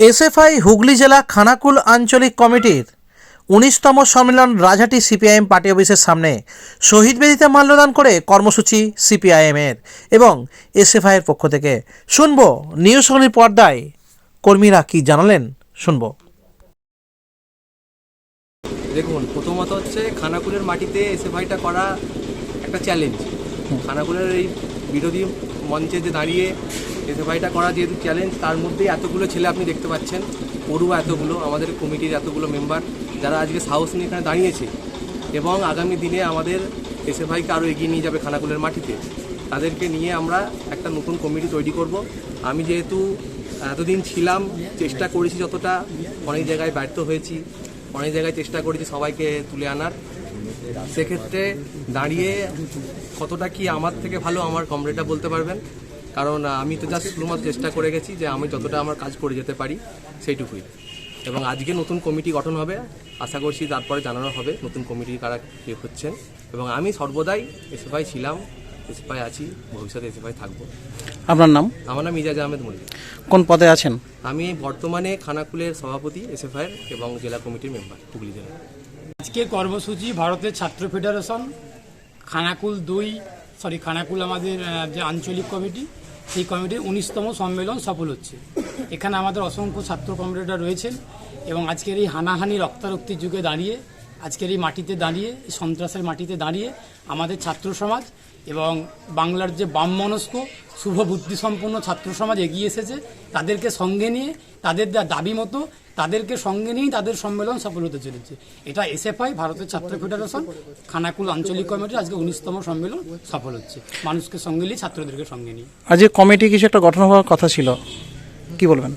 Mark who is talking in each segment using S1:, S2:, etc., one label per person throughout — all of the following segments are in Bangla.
S1: এসএফআই হুগলি জেলা খানাকুল আঞ্চলিক কমিটির উনিশতম সম্মেলন রাজহাটি সিপিআইএম পার্টি অফিসের সামনে শহীদ বেদিতে মাল্যদান করে কর্মসূচি সিপিআইএমের এবং এসএফআইয়ের পক্ষ থেকে। শুনব নিউজ সঙ্গীর পর্দায়। কর্মীরা কি জানালেন? শুনব।
S2: দেখুন প্রথমত হচ্ছে খানাকুলের মাটিতে এসে ভাইটা করা একটা চ্যালেঞ্জ খানাকুলের এই বিরোধী মঞ্চে যে দাঁড়িয়ে এসে ভাইটা করা যেহেতু চ্যালেঞ্জ তার মধ্যেই এতগুলো ছেলে আপনি দেখতে পাচ্ছেন। পড়ুয়া এতগুলো, আমাদের কমিটির এতগুলো মেম্বার যারা আজকে সাহস নিয়ে এখানে দাঁড়িয়েছে। এবং আগামী দিনে আমাদের এসে ভাইকে আরও এগিয়ে নিয়ে যাবে খানাকুলের মাটিতে। তাদেরকে নিয়ে আমরা একটা নতুন কমিটি তৈরি করব। আমি যেহেতু এতদিন ছিলাম, চেষ্টা করেছি যতটা, অনেক জায়গায় ব্যর্থ হয়েছি, অনেক জায়গায় চেষ্টা করেছি সবাইকে তুলে আনার। সেক্ষেত্রে দাঁড়িয়ে কতটা কি আমার থেকে ভালো, আমার কমরেডটা বলতে পারবেন। কারণ আমি তো জাস্ট শুধুমাত্র চেষ্টা করে গেছি যে আমি যতটা আমার কাজ করে যেতে পারি সেইটুকুই। এবং আজকে নতুন কমিটি গঠন হবে আশা করছি তারপরে জানানো হবে নতুন কমিটি কারা কে হচ্ছেন। এবং আমি সর্বদাই এসএফআই ছিলাম এসএফআই আছি ভবিষ্যতে এসএফআই থাকব।
S3: আপনার নাম?
S2: আমার নাম ইজাজ আহমেদ মল্লিক।
S3: কোন পদে আছেন?
S2: আমি বর্তমানে খানাকুলের সভাপতি এসএফআইয়ের এবং জেলা কমিটির মেম্বার হুগলি জেলা।
S4: আজকের কর্মসূচি ভারতের ছাত্র ফেডারেশন খানাকুল দুই সরি খানাকুল আমাদের যে আঞ্চলিক কমিটি সেই কমিটির উনিশতম সম্মেলন সফল হচ্ছে। এখানে আমাদের অসংখ্য ছাত্র কমরেডরা রয়েছেন এবং আজকের এই হানাহানি রক্তারক্তির যুগে দাঁড়িয়ে, আজকের এই মাটিতে দাঁড়িয়ে সন্ত্রাসের মাটিতে দাঁড়িয়ে আমাদের ছাত্র সমাজ এবং বাংলার যে বাম মনস্ক শুভ বুদ্ধিসম্পন্ন ছাত্র সমাজ এগিয়ে এসেছে তাদেরকে সঙ্গে নিয়ে তাদের দাবি মতো তাদেরকে সঙ্গে নিয়েই তাদের সম্মেলন সফল হতে চলেছে। এটা এসএফআই ভারতের ছাত্র ফেডারেশন খানাকুল আঞ্চলিক কমিটির আজকে উনিশতম সম্মেলন সফল হচ্ছে। মানুষকে সঙ্গে নিয়ে ছাত্রদেরকে সঙ্গে নিয়ে।
S3: আজ এই কমিটি কিছু একটা গঠন হওয়ার কথা ছিল। কি বলবেন?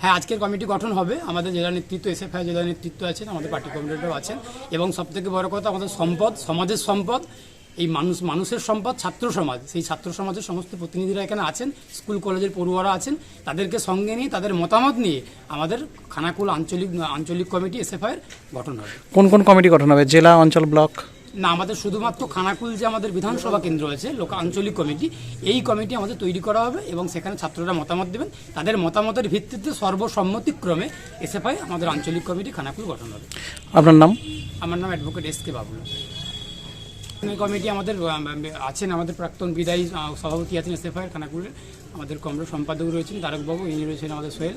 S4: হ্যাঁ আজকের কমিটি গঠন হবে। আমাদের জেলা নেতৃত্ব এসএফআই জেলা নেতৃত্ব আছেন আমাদের পার্টি কমিটিটাও আছেন। এবং সবথেকে বড় কথা আমাদের সম্পদ সমাজের সম্পদ এই মানুষ মানুষের সম্পদ ছাত্র সমাজ। সেই ছাত্র সমাজের সমস্ত প্রতিনিধিরা এখানে আছেন স্কুল কলেজের পড়ুয়ারা আছেন। তাদেরকে সঙ্গে নিয়ে তাদের মতামত নিয়ে আমাদের খানাকুল আঞ্চলিক আঞ্চলিক কমিটি এসএফআইয়ের গঠন হবে।
S3: কোন কোন কমিটি গঠন হবে? জেলা অঞ্চল ব্লক?
S4: না আমাদের শুধুমাত্র খানাকুল যে আমাদের বিধানসভা কেন্দ্র আছে লোকা আঞ্চলিক কমিটি এই কমিটি আমাদের তৈরি করা হবে এবং সেখানে ছাত্ররা মতামত দেবেন। তাদের মতামতের ভিত্তিতে সর্বসম্মতিক্রমে এসএফআই আমাদের আঞ্চলিক কমিটি খানাকুল গঠন হবে।
S3: আপনার নাম?
S4: আমার নাম advocate S K Babul. Committee আমাদের আছেন আমাদের প্রাক্তন বিদায়ী সভাপতি আছেন এসএফআই খানাকুলের আমাদের কমরেড সম্পাদক রয়েছেন, তারকবাবু, ইনি রয়েছেন আমাদের সোহেল।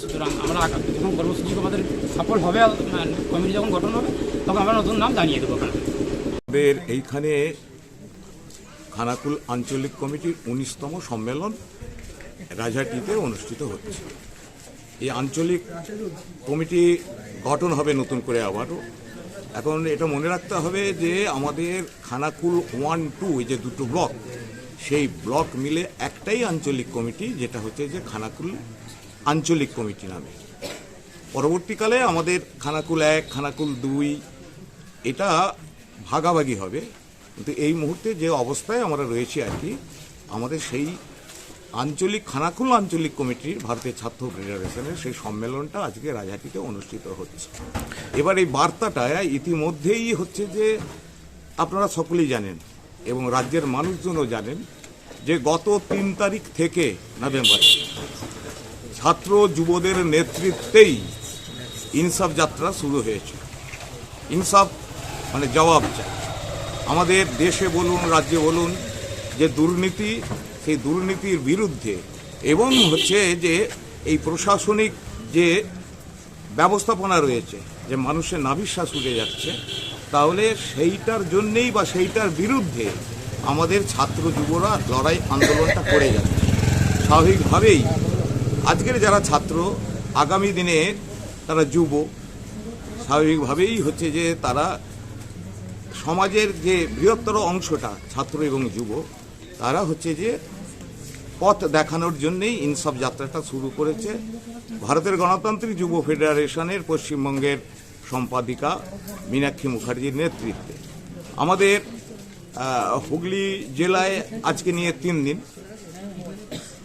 S4: সুতরাং আমরা যখন কর্মসূচি আমাদের সফল হবে কমিটি যখন গঠন হবে, তখন আমরা নতুন নাম জানিয়ে দেবো
S5: আমাদের এইখানে খানাকুল আঞ্চলিক কমিটির উনিশতম সম্মেলন রাজহাটিতে অনুষ্ঠিত হচ্ছে। এই আঞ্চলিক কমিটি গঠন হবে নতুন করে আবারও। এখন এটা মনে রাখতে হবে যে আমাদের খানাকুল ওয়ান টু, এই যে দুটো ব্লক, সেই ব্লক মিলে একটাই আঞ্চলিক কমিটি, যেটা হচ্ছে যে খানাকুল আঞ্চলিক কমিটি নামে। পরবর্তীকালে আমাদের খানাকুল এক, খানাকুল দুই, এটা ভাগাভাগি হবে। কিন্তু এই মুহূর্তে যে অবস্থায় আমরা রয়েছি আর কি, আমাদের সেই আঞ্চলিক খানাকুল আঞ্চলিক কমিটির ভারতের ছাত্র ফেডারেশনের সেই সম্মেলনটা আজকে রাজহাটিতে অনুষ্ঠিত হচ্ছে। এবার এই বার্তাটা ইতিমধ্যেই হচ্ছে যে আপনারা সকলেই জানেন এবং রাজ্যের মানুষজনও জানেন যে গত তিন তারিখ থেকে নভেম্বর, ছাত্র যুবদের নেতৃত্বেই ইনসাফ যাত্রা শুরু হয়েছে। ইনসাফ মানে জবাব চাই। আমাদের দেশে বলুন, রাজ্যে বলুন যে দুর্নীতি সেই দুর্নীতির বিরুদ্ধে এবং হচ্ছে যে এই প্রশাসনিক যে ব্যবস্থাপনা রয়েছে, যে মানুষের নাভিশ্বাস উঠে যাচ্ছে, তাহলে সেইটার জন্যেই বা সেইটার বিরুদ্ধে আমাদের ছাত্র যুবরা লড়াই আন্দোলনটা করে যাচ্ছে। স্বাভাবিকভাবেই আজকের যারা ছাত্র, আগামী দিনে তারা যুব, স্বাভাবিকভাবেই হচ্ছে যে তারা সমাজের যে বৃহত্তর অংশটা ছাত্র এবং যুব, তারা হচ্ছে যে পথ দেখানোর জন্যেই ইনসাফ যাত্রাটা শুরু করেছে ভারতের গণতান্ত্রিক যুব ফেডারেশনের পশ্চিমবঙ্গের সম্পাদিকা মীনাক্ষী মুখার্জির নেতৃত্বে। আমাদের হুগলি জেলায় আজকে নিয়ে তিন দিন।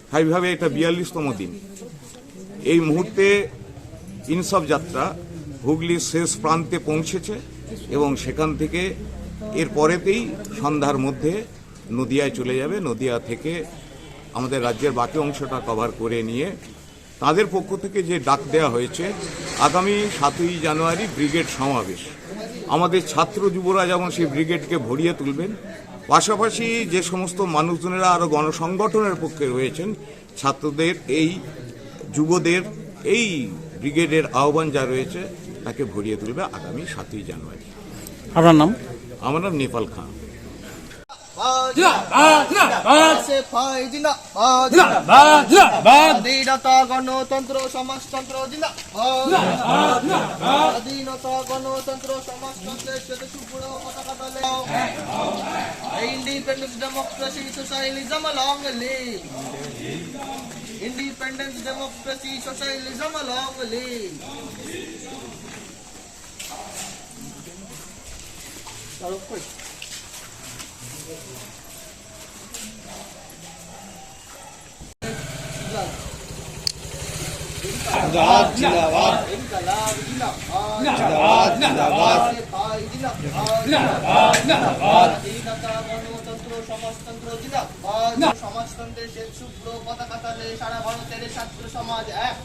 S5: স্থায়ীভাবে এটা বিয়াল্লিশতম দিন। এই মুহূর্তে ইনসাফ যাত্রা হুগলির শেষ প্রান্তে পৌঁছেছে এবং সেখান থেকে এর পরেতেই সন্ধ্যার মধ্যে নদিয়ায় চলে যাবে। নদিয়া থেকে আমাদের রাজ্যের বাকি অংশটা কভার করে নিয়ে তাদের পক্ষ থেকে যে ডাক দেওয়া হয়েছে আগামী সাতই জানুয়ারি ব্রিগেড সমাবেশ। আমাদের ছাত্র যুবরা যেমন সেই ব্রিগেডকে ভরিয়ে তুলবেন পাশাপাশি যে সমস্ত মানুষজনেরা আরও গণসংগঠনের পক্ষে রয়েছেন ছাত্রদের এই যুবদের এই ব্রিগেডের আহ্বান যা রয়েছে তাকে ভরিয়ে তুলবে আগামী সাতই জানুয়ারি।
S3: আপনার নাম?
S5: আমার নাম নেপাল খান।
S6: স্বাধীনতা গণতন্ত্র সমাজতন্ত্র স্বাধীনতা গণতন্ত্র সমাজতন্ত্রের সাথে সুপুর পতাকা দলে independence democracy socialism long live independence democracy সমাজতন্ত্র জিন্দাবাদ সমাজতন্ত্রের শেখ শুভ্র পতাকা সারা ভারতের ছাত্র সমাজ এক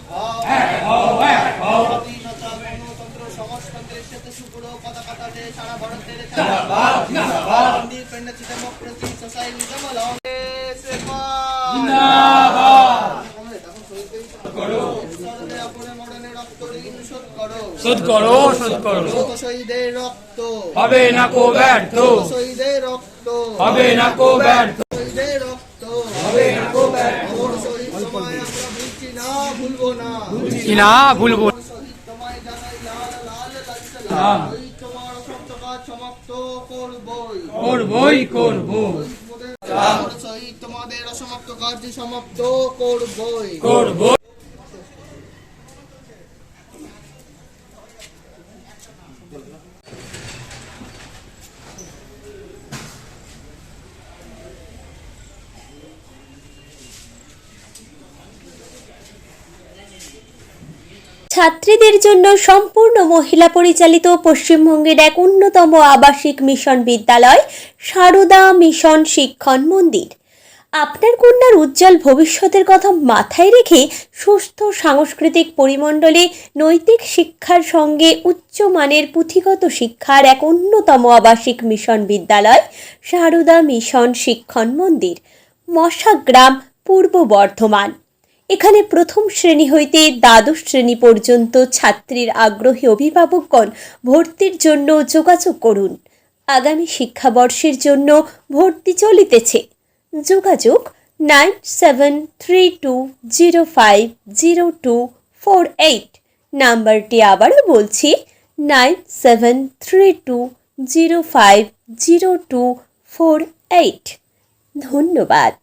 S6: সমাজতন্ত্রের শেখ পতাকা তলে সারা ভারতের ইন্ডিপেন্ডেন্স ডেমোক্রেসি সোসাইটিজম লং
S4: শোধ করো। শোধ করো
S6: শহীদের রক্ত।
S4: হবে না কো ব্যর্থ।
S6: শহীদের রক্ত।
S4: হবে না কো ব্যর্থ।
S6: শহীদের রক্ত। হবে না কো ব্যর্থ। শহীদ সময় আমরা ভুলছি না ভুলবো না।
S4: ভুলবো
S6: শহীদ তোমার সত্য কাজ সমাপ্ত করবই
S4: করবই করব
S6: তোমাদের অসমাপ্ত কাজ সমাপ্ত করবই।
S4: করব
S7: ছাত্রীদের জন্য সম্পূর্ণ মহিলা পরিচালিত পশ্চিমবঙ্গের এক অন্যতম আবাসিক মিশন বিদ্যালয় সারদা মিশন শিক্ষণ মন্দির। আপনার কন্যার উজ্জ্বল ভবিষ্যতের কথা মাথায় রেখে সুস্থ সাংস্কৃতিক পরিমণ্ডলে নৈতিক শিক্ষার সঙ্গে উচ্চমানের পুঁথিগত শিক্ষার এক অন্যতম আবাসিক মিশন বিদ্যালয় সারদা মিশন শিক্ষণ মন্দির, মশাগ্রাম, পূর্ব বর্ধমান। এখানে প্রথম শ্রেণি হইতে দ্বাদশ শ্রেণি পর্যন্ত ছাত্রীর আগ্রহী অভিভাবকগণ ভর্তির জন্য যোগাযোগ করুন। আগামী শিক্ষাবর্ষের জন্য ভর্তি চলিতেছে। যোগাযোগ nine seven three two zero five zero two four eight. নাম্বারটি আবারও বলছি, nine seven three two zero five zero two four eight. ধন্যবাদ।